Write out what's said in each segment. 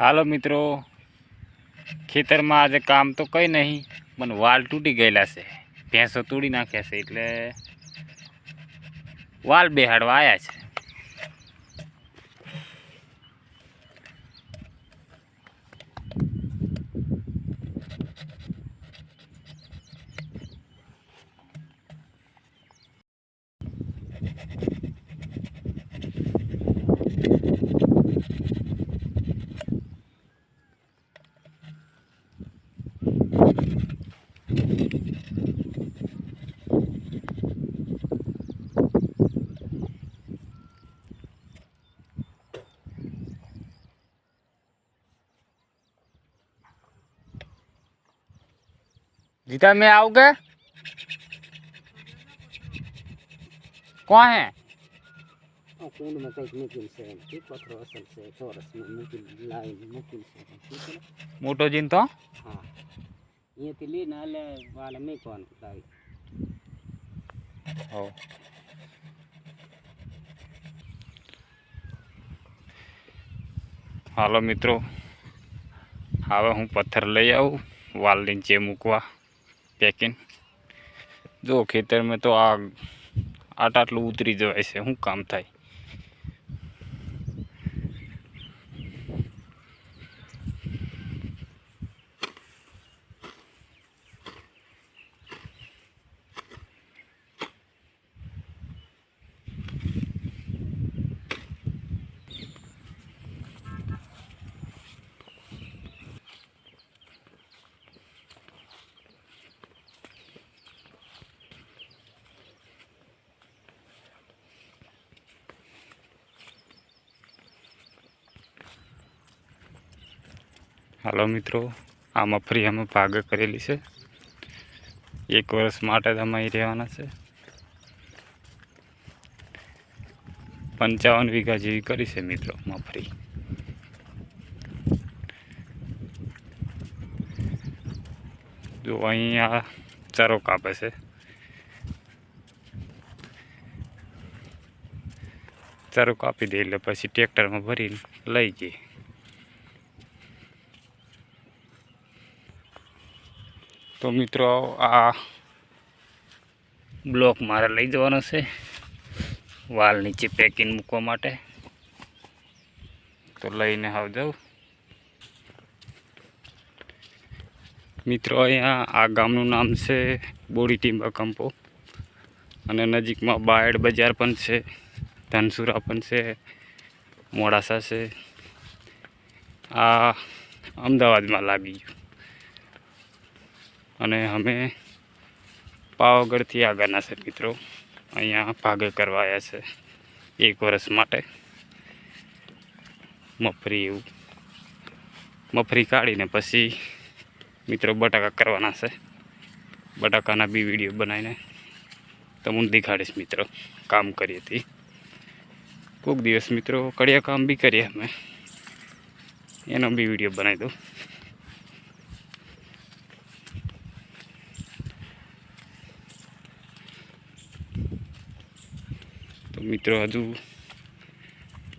હાલો મિત્રો, ખેતરમાં આજે કામ તો કંઈ નહીં, પણ વાલ તૂટી ગયેલા છે. ભેંસો તોડી નાખ્યા છે એટલે વાલ બેહાડવા આવ્યા છે. जीता मैं आओगे कौन है આ કુંડમાં કંઈક મૂકેલ છે એમ કે પથરો અસલ છે ચોરસમાં મૂકેલ લાઈન મૂકેલ છે ઠીક છે ને? मोटो जिन तो હા અહીંયાથી લઈને હાલે વાલે મેકવાનું લાવી हो હાલો મિત્રો હવે હું પથ્થર લઈ આવું વાલ નીચે મૂકવા પેકિંગ. જો ખેતરમાં તો આ આટ આટલું ઉતરી જવાય છે શું કામ થાય? હાલો મિત્રો આ મફરી અમે ભાગ કરેલી છે. એક વર્ષ માટે અમે અહીં રહેવાના છે. પંચાવન વીઘા જેવી કરી છે મિત્રો મફરી જો અહીંયા ચારો કાપે છે. ચારો કાપી દે એટલે પછી ટ્રેક્ટરમાં ભરીને લઈ જઈએ. તો મિત્રો, આ બ્લોક મારે લઈ જવાનો છે વાલ નીચે પેકિંગ મૂકવા માટે. તો લઈને આવ જાઉં. મિત્રો, અહીંયા આ ગામનું નામ છે બોડી ટીમ્બા કંપો. અને નજીકમાં બાયડ બજાર પણ છે, ધનસુરા પણ છે, મોડાસા છે. આ અમદાવાદમાં લાગી ગયું. અને અમે પાવાગઢથી આગળના છે મિત્રો. અહીંયા ભાગે કરવા આવ્યા છે એક વર્ષ માટે. મફરી એવું. મફરી કાઢીને પછી મિત્રો બટાકા કરવાના છે. બટાકાના બી વીડિયો બનાવીને તમને દેખાડીશ મિત્રો કામ કરીએ હતી કોઈક દિવસ મિત્રો કડિયા કામ બી કરીએ અમે. એનો બી વીડિયો બનાવી દઉં તો મિત્રો, હજુ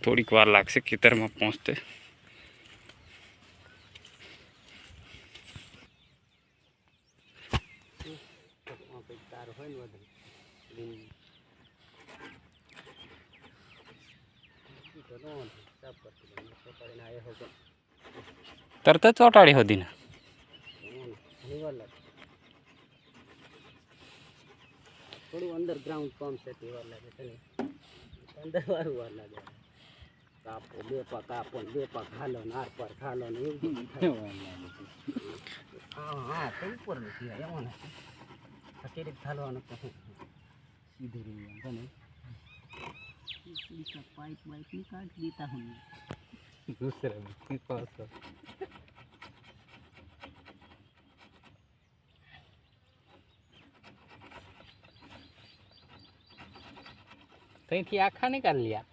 થોડીક વાર લાગશે ખેતરમાં પહોંચતે. તરત જ ચોટાડી હોદીને થોડું અંડરગ્રાઉન્ડ પંપ છે તેવા લાગે છે અંદર વારું વાર લાગે. કાપો બે પાક કાપો બે પાક ખાલો ને આર પર ખાલો ને એવું. હા હા તો ઉપર નથી એમાં ને. કચેરી ખાલવાનું સીધું રહ્યું એમ ને પાઇપ વાઇપની કાઢ દેતા હું. દૂસરે પાછો. ત્યાંથી આખા નીકાળી લ્યા.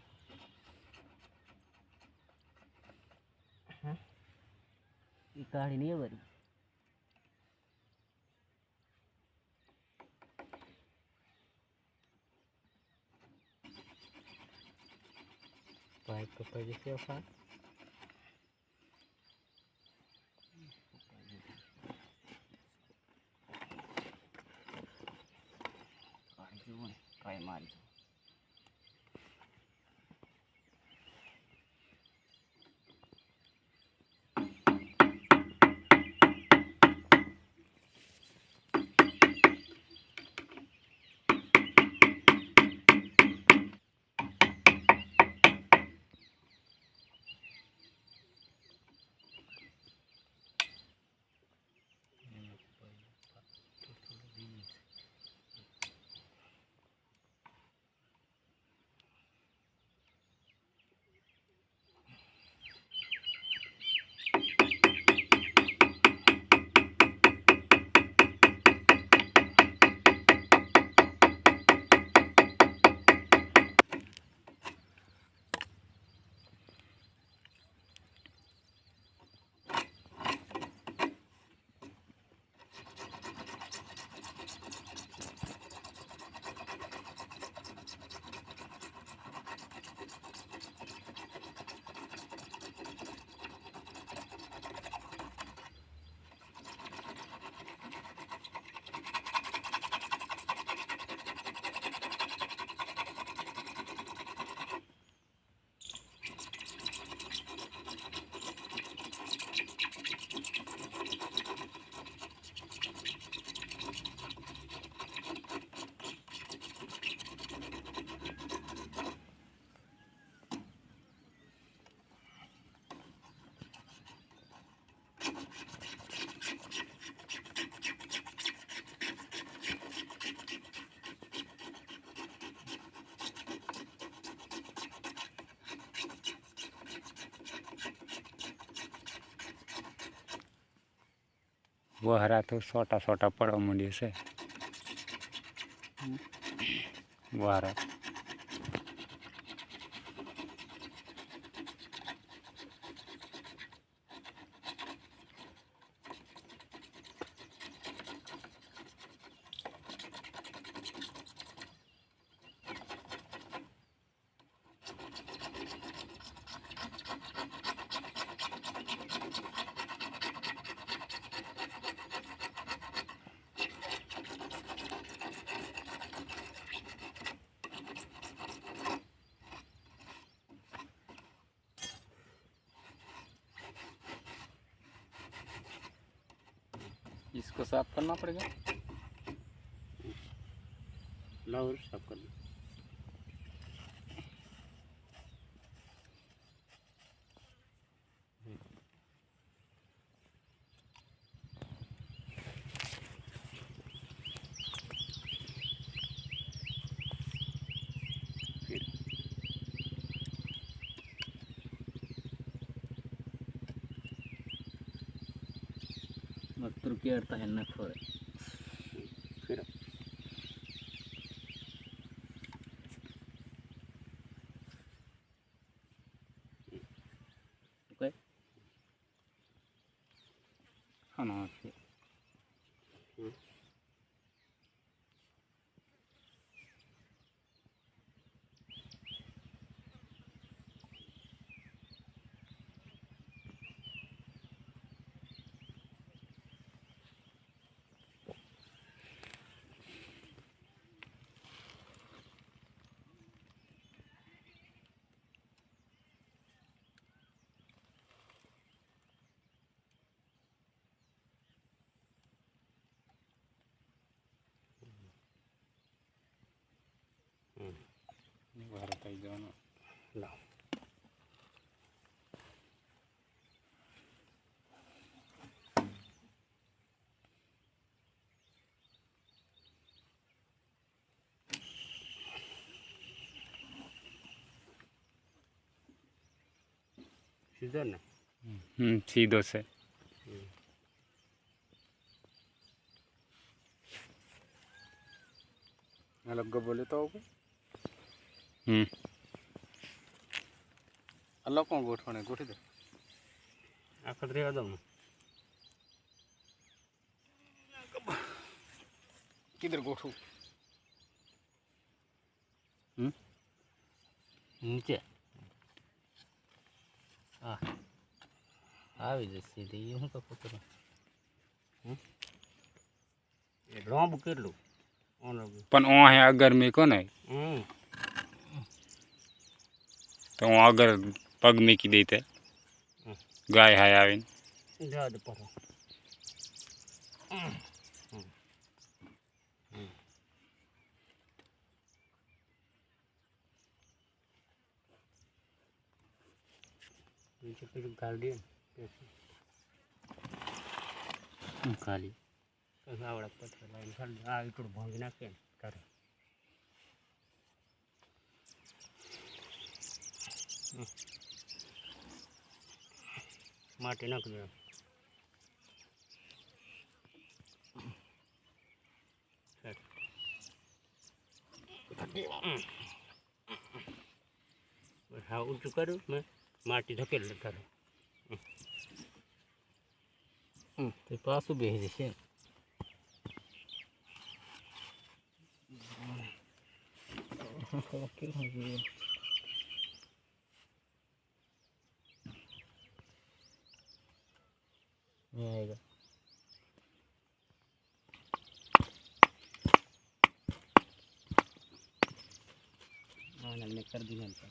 કાઢી નહીં વરી ભાઈ કપાઈ જશે વહરા તો સોટા સોટા પડવા માંડ્યું છે. વહરા इसको साफ करना पड़ेगा लाओ साफ कर ಭಕ್ತರು ಕೇಳ್ತಾ ಹೆಣ್ಣಕ್ಕೆ ಹೋರೆ વારો થઈ જવાનો. લાવ. સીધો ને? હમ સીધો છે. અલગ ગબો લેતો આવું હમ અલગ કોણ ગોઠવણે ગોઠવી દે આખત રહેવા દો ને કિધર ગોઠવું નીચે હા આવી જશે સીધી એ શું કહું તને એ રોંબ કેટલું ઓનો પણ હું અહીંયા અગર મેકો ને હમ તો હું આગળ પગ મૂકી દઈ તે. ગાય હાય આવીને. પેલું ખાલી? આવડા પથ્થર લાવીને ખાલી આ એકડું ભાંગી નાખે ને તારે માટી નાખી દે. હા ઊંચું કર્યું મેં. માટી ધકેલ કરું તે પાછું બેસી જશે. નહીં મેં કરી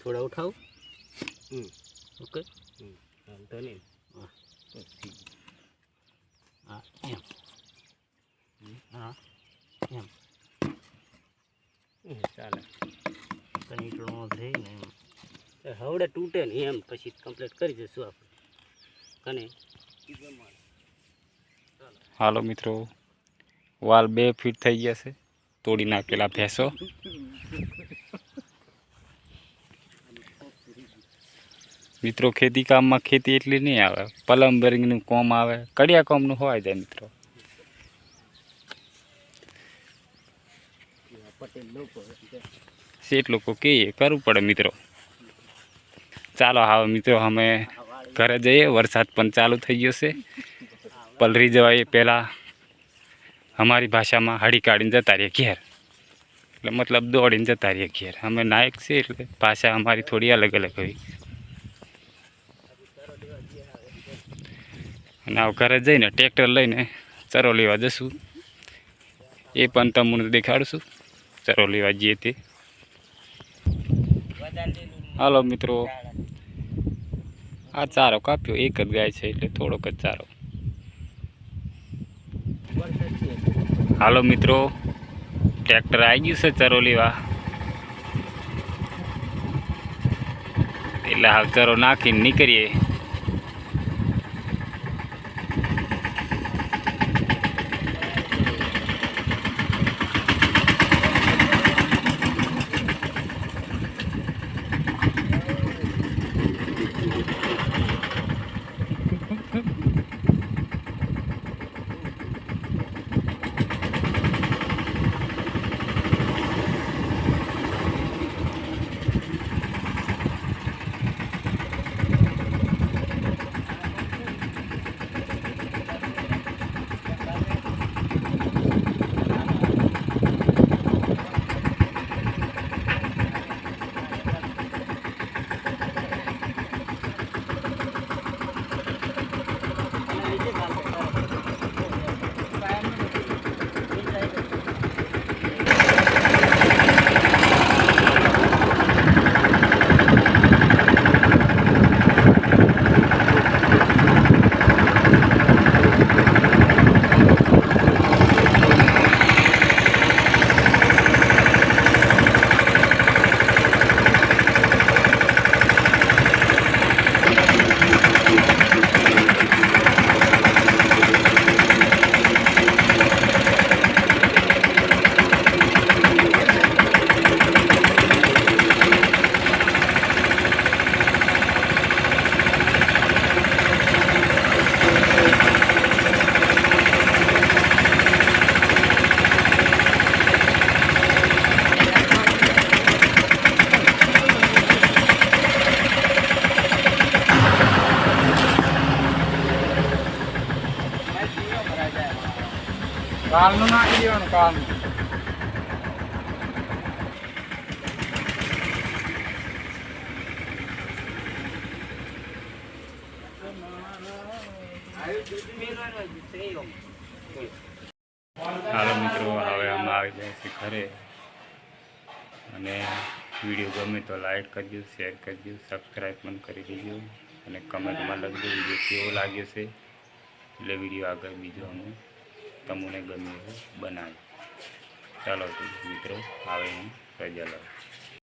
થોડા ઉઠાવ. હમ. ઓકે. હમ. વાંધો નહીં. હા હા એમ. હા એમ. ચાલે. કંઈકણો થઈ એમ. હવડે તૂટે ને એમ પછી કમ્પ્લીટ કરી દઈશું આપણે. કને? હાલો મિત્રો, વાલ બે ફીટ થઈ ગયા છે તોડી નાખેલા ભેંસો. મિત્રો, ખેતી કામમાં ખેતી એટલી નહીં આવે. પ્લમ્બરિંગનું કોમ આવે. કડિયા કોમનું હોય જાય મિત્રો. શેઠ લોકો કહીએ કરવું પડે મિત્રો. ચાલો હવે મિત્રો, અમે ઘરે જઈએ. વરસાદ પણ ચાલુ થઈ ગયો છે. પલરી જવાય પહેલાં અમારી ભાષામાં હળી કાઢીને જતા રહીએ ઘેર. એટલે મતલબ દોડીને જતા રહીએ ઘેર. અમે નાયક છે એટલે ભાષા અમારી થોડી અલગ અલગ હોય. અને આવ ઘરે જઈને ટ્રેક્ટર લઈને ચરો લેવા જશું. એ પણ તમને દેખાડશું. ચરો લેવા જઈએ તે. હાલો મિત્રો. આ ચારો કાપ્યો. એક જ ગાય છે એટલે થોડોક જ ચારો વરસાદ છે. હાલો મિત્રો ટ્રેક્ટર આવી ગયું છે ચરો લેવા. એટલે હાલ ચરો નાખીને નીકળીએ. નાખી હાલો મિત્રો, હવે અમે આવી જાય છે ઘરે. અને વીડિયો ગમે તો લાઈક કરજો, શેર કરજો, સબસ્ક્રાઈબ પણ કરી દેજો. અને કમેન્ટમાં લખજો વીડિયો કેવો લાગ્યો છે. એટલે વીડિયો આગળ બીજો અમે તમને ગમે એવું બનાવી ચાલો તો મિત્રો હવે હું રજા લઉં